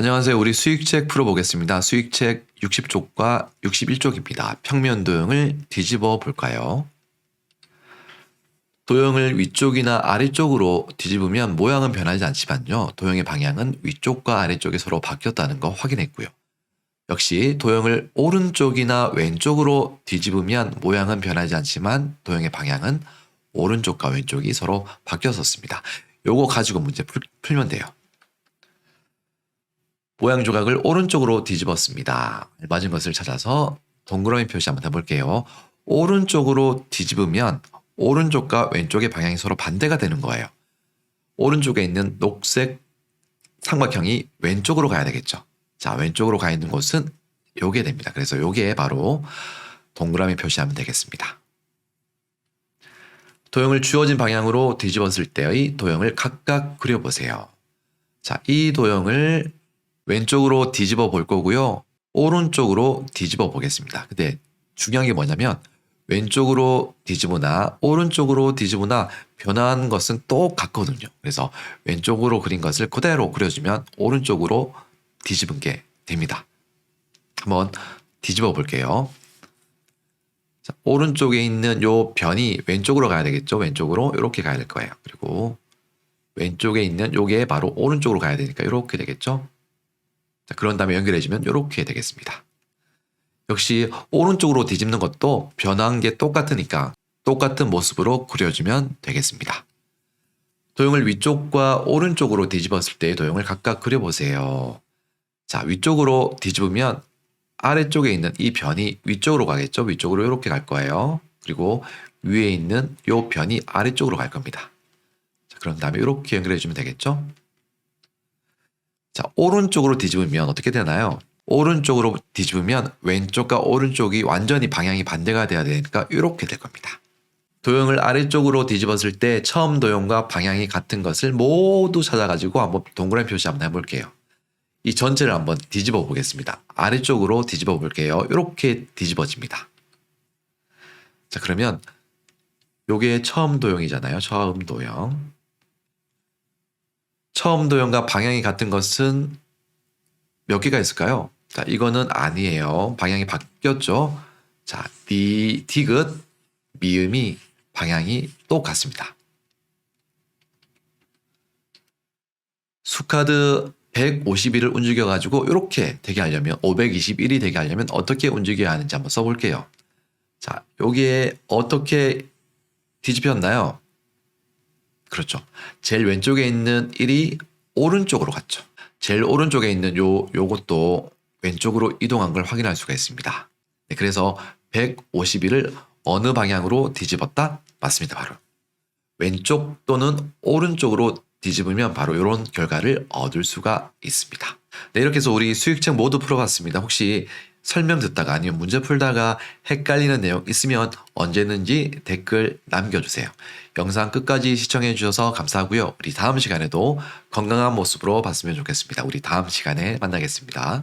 안녕하세요. 우리 수익책 풀어보겠습니다. 수익책 60쪽과 61쪽입니다. 평면 도형을 뒤집어 볼까요? 도형을 위쪽이나 아래쪽으로 뒤집으면 모양은 변하지 않지만요. 도형의 방향은 위쪽과 아래쪽이 서로 바뀌었다는 거 확인했고요. 역시 도형을 오른쪽이나 왼쪽으로 뒤집으면 모양은 변하지 않지만 도형의 방향은 오른쪽과 왼쪽이 서로 바뀌었었습니다. 요거 가지고 문제 풀, 풀면 돼요. 모양 조각을 오른쪽으로 뒤집었습니다. 맞은 것을 찾아서 동그라미 표시 한번 해볼게요. 오른쪽으로 뒤집으면 오른쪽과 왼쪽의 방향이 서로 반대가 되는 거예요. 오른쪽에 있는 녹색 삼각형이 왼쪽으로 가야 되겠죠. 자, 왼쪽으로 가 있는 곳은 요게 됩니다. 그래서 요게 바로 동그라미 표시하면 되겠습니다. 도형을 주어진 방향으로 뒤집었을 때의 도형을 각각 그려보세요. 자, 이 도형을 왼쪽으로 뒤집어 볼 거고요. 오른쪽으로 뒤집어 보겠습니다. 근데 중요한 게 뭐냐면 왼쪽으로 뒤집으나 오른쪽으로 뒤집으나 변한 것은 똑같거든요. 그래서 왼쪽으로 그린 것을 그대로 그려주면 오른쪽으로 뒤집은 게 됩니다. 한번 뒤집어 볼게요. 자, 오른쪽에 있는 요 변이 왼쪽으로 가야 되겠죠. 왼쪽으로 이렇게 가야 될 거예요. 그리고 왼쪽에 있는 요게 바로 오른쪽으로 가야 되니까 이렇게 되겠죠. 자, 그런 다음에 연결해주면 이렇게 되겠습니다. 역시 오른쪽으로 뒤집는 것도 변한 게 똑같으니까 똑같은 모습으로 그려주면 되겠습니다. 도형을 위쪽과 오른쪽으로 뒤집었을 때 도형을 각각 그려보세요. 자, 위쪽으로 뒤집으면 아래쪽에 있는 이 변이 위쪽으로 가겠죠. 위쪽으로 이렇게 갈 거예요. 그리고 위에 있는 이 변이 아래쪽으로 갈 겁니다. 자, 그런 다음에 이렇게 연결해주면 되겠죠. 자, 오른쪽으로 뒤집으면 어떻게 되나요? 오른쪽으로 뒤집으면 왼쪽과 오른쪽이 완전히 방향이 반대가 돼야 되니까 이렇게 될 겁니다. 도형을 아래쪽으로 뒤집었을 때 처음 도형과 방향이 같은 것을 모두 찾아가지고 한번 동그라미 표시 한번 해볼게요. 이 전체를 한번 뒤집어 보겠습니다. 아래쪽으로 뒤집어 볼게요. 이렇게 뒤집어집니다. 자, 그러면 요게 처음 도형이잖아요. 처음 도형. 처음 도형과 방향이 같은 것은 몇 개가 있을까요? 자, 이거는 아니에요. 방향이 바뀌었죠. 자, 디, 디귿, 미음이 방향이 똑같습니다. 수카드 151을 움직여 가지고 이렇게 되게 하려면 521이 되게 하려면 어떻게 움직여야 하는지 한번 써볼게요. 자, 여기에 어떻게 뒤집혔나요? 그렇죠. 제일 왼쪽에 있는 1이 오른쪽으로 갔죠. 제일 오른쪽에 있는 요 요것도 왼쪽으로 이동한 걸 확인할 수가 있습니다. 네, 그래서 151을 어느 방향으로 뒤집었다? 맞습니다. 바로 왼쪽 또는 오른쪽으로 뒤집으면 바로 이런 결과를 얻을 수가 있습니다. 네, 이렇게 해서 우리 수익책 모두 풀어봤습니다. 혹시 설명 듣다가 아니면 문제 풀다가 헷갈리는 내용 있으면 언제든지 댓글 남겨주세요. 영상 끝까지 시청해 주셔서 감사하고요. 우리 다음 시간에도 건강한 모습으로 봤으면 좋겠습니다. 우리 다음 시간에 만나겠습니다.